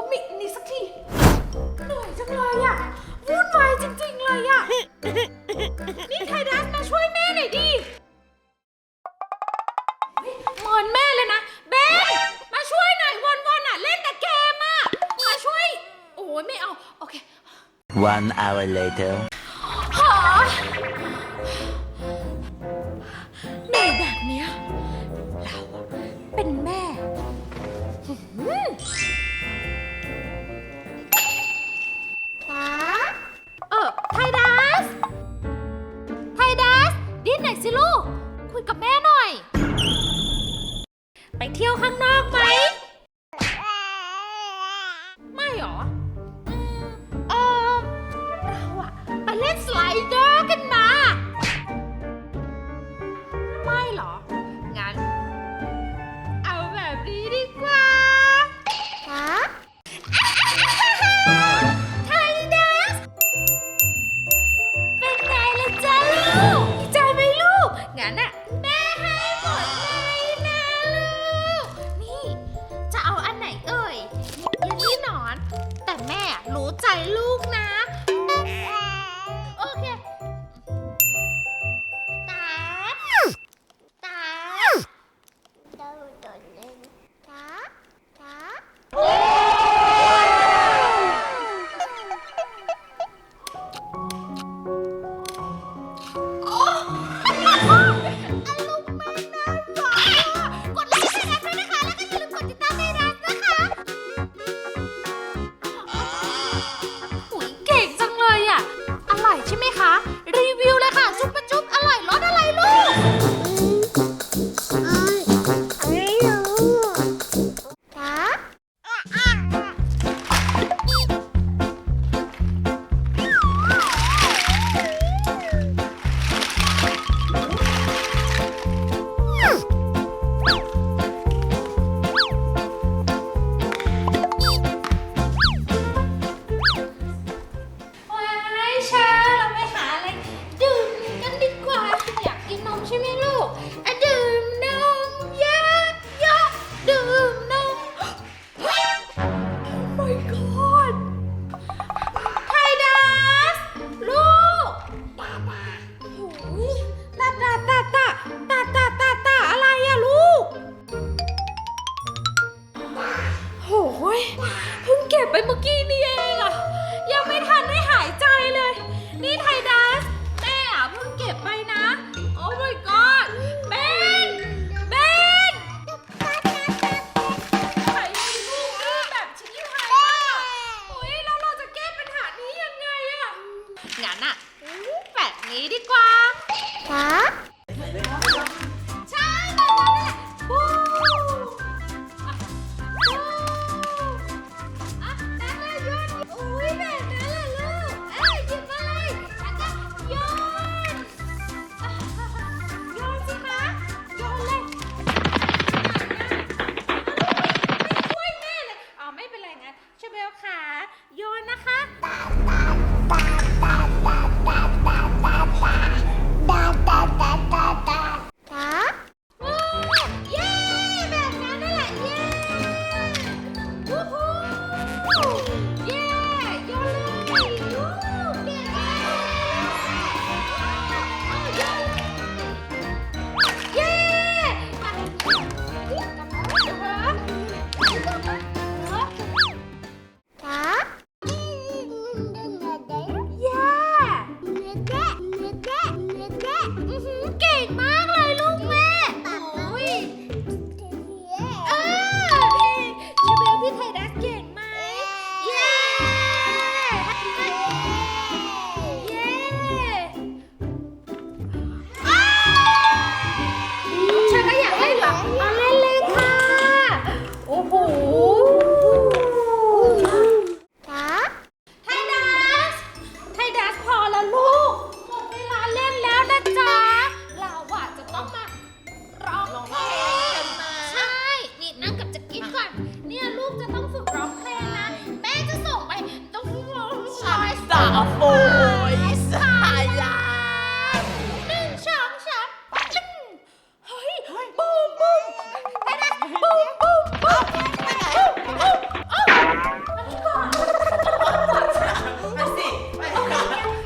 ก็มินี่สักทีเหนื่อยจังเลยอะวุ่นวายจริงๆเลยอะนี่ไทยรัสมาช่วยแม่หน่อยดิเหมือนแม่เลยนะเบนมาช่วยหน่อยวันๆอะเล่นแต่เกมอะมาช่วย โอ้ยไม่เอา โอเค One hour later slide ร้องเพลงมา ใช่ นี่นั่งกับจะกินก่อน เนี่ยลูกจะต้องฝึกร้องเพลงนะ แม่จะส่งไปต้องร้องสายสาวโอยสายหนึ่งสองสามอืมเฮ้ยบูมบูมไปนะบูมบูมบูมไปไหนบูมบั๊มไปสิ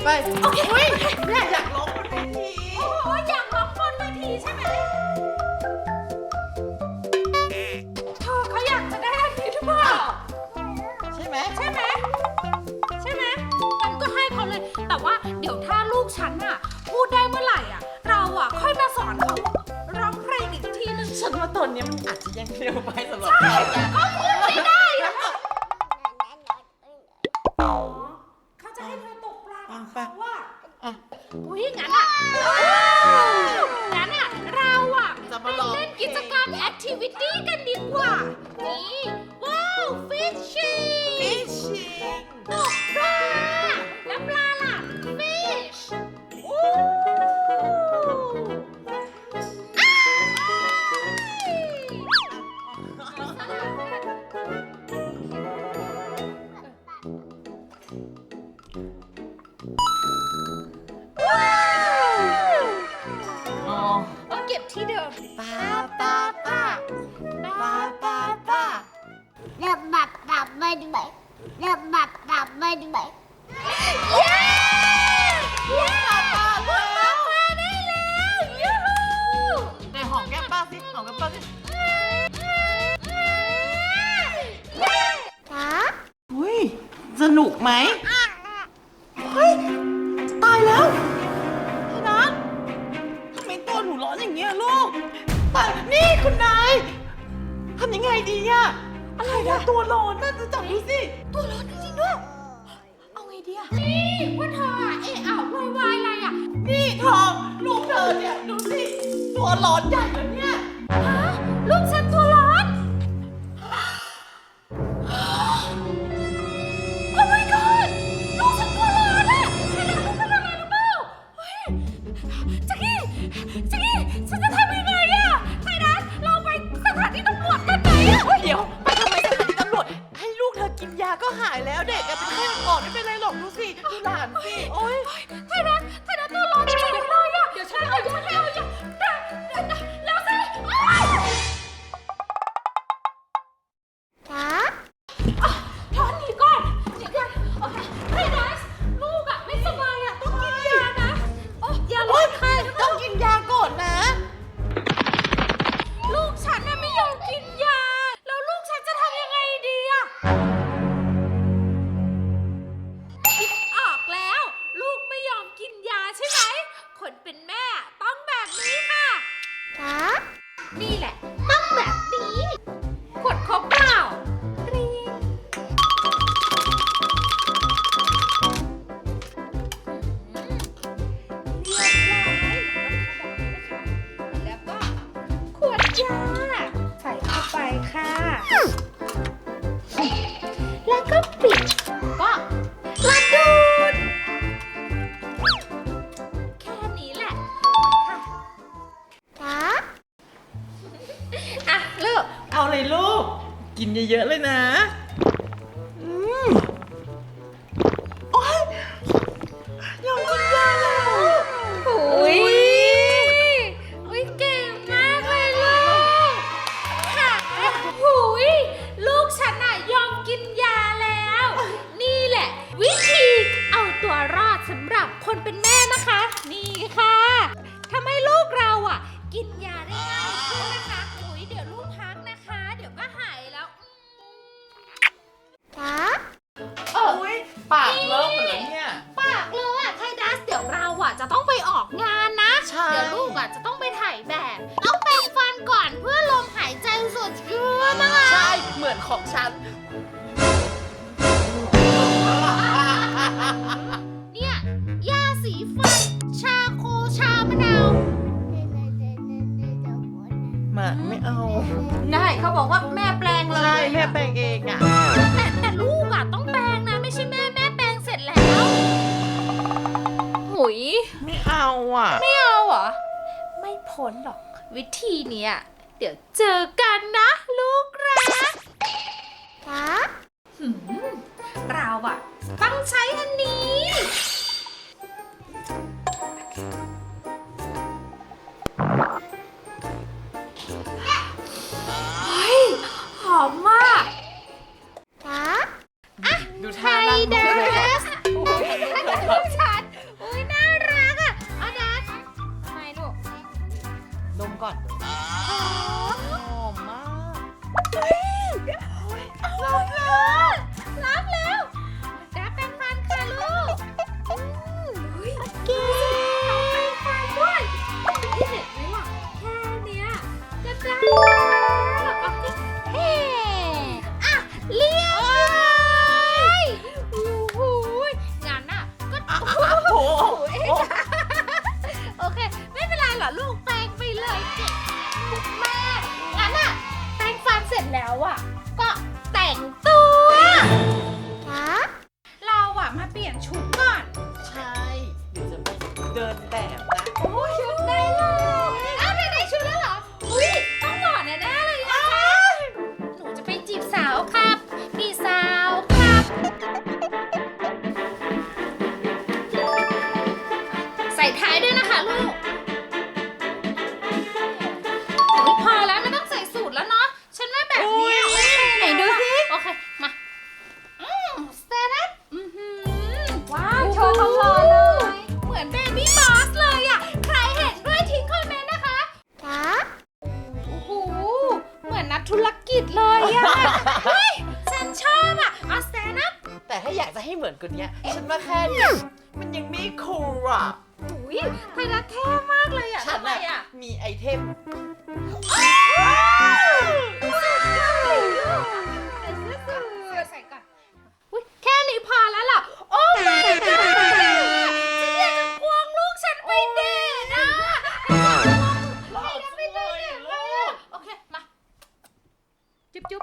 ไป โอเคอยากร้องบนเวที ได้เมื่อไหร่อะเราอะค่อยมาสอนเขาร้องเพลงอีกทีนึงฉันว่าตอนนี้มันอาจจะยังเร็วไปสำหรับใช่เรานะก็พูดไม่ได้อะเขาจะให้เธอตกปลากับเขาอะอะ อุ้ยงั้นอะงั้นอะเราอะจะไปมาลอง เล่นกิจกรรมแอคทิวิตี้กันดีกว่า นี่ ไหมเฮ้ยตายแล้วพี่นัททำไมตัวหนูร้อนอย่างเงี้ยลูกตายนี่คุณนายทำยังไงดีอะอะไรอะตัวร้อนน่าจะจับดูสิตัวร้อนจริงๆด้วย เอาไงดีอะนี่ว่าเธออะเอะอะโวยวายอะไรอะนี่ทองลูกเธอเนี่ยดูสิตัวร้อนใหญ่แล้วเนี่ย ไม่เอาได้เขาบอกว่าแม่แปลงเลยใช่แม่แปลงเองอะแต่แต่ลูกอะต้องแปลงนะ ไม่ใช่แม่แม่แปลงเสร็จแล้วหุยไม่เอาอะ ไม่เอาเหรอไม่พ้นหรอกวิธีเนี้ยเดี๋ยวเจอกันนะ ลูกรักจ้าหืมเราเราอะต้องใช้อันนี้ รับแล้วรับแล้วดัสเป็นฟันค่ะลูกอืมเฮ้ยเก่งเป็นฟันด้วยนี่เห็นไหมล่ะแค่เนี้ยก็ได้แล้วเอาสิเฮ้อะเรียบร้อยโอ้โหงั้นอะก็โอ้โหโอเค ไม่เป็นไรหรอลูกแปรงไปเลยเก่ง แล้วอะ ก็แต่งตัวจ้าเราอะมาเปลี่ยนชุดก่อน ใช่เดี๋ยวจะไปเดินแบบนะ โอ้ยชุดได้เลยอ้าวได้ได้ชุดแล้วเหรอ อุ้ยต้องหล่อแน่ๆเลยนะคะหนูจะไปจีบสาวครับ พี่สาวครับ ใส่ท้า ให้เหมือนคนเนี้ย ฉันว่าแค่เนี้ยมันยังไม่คูลอะอุ้ยไทยรัฐเท่มากเลยอะฉันทำไมอะอะ มีไอเทมใส่ก่อนอุ๊ยแค่นี้พอแล้วเหรอโอ้ my god ฉันอยากจะควงลูกฉันไปเดทอะให้ฉันไปเดทเลยอะโอเค มา จุ๊บจุ๊บ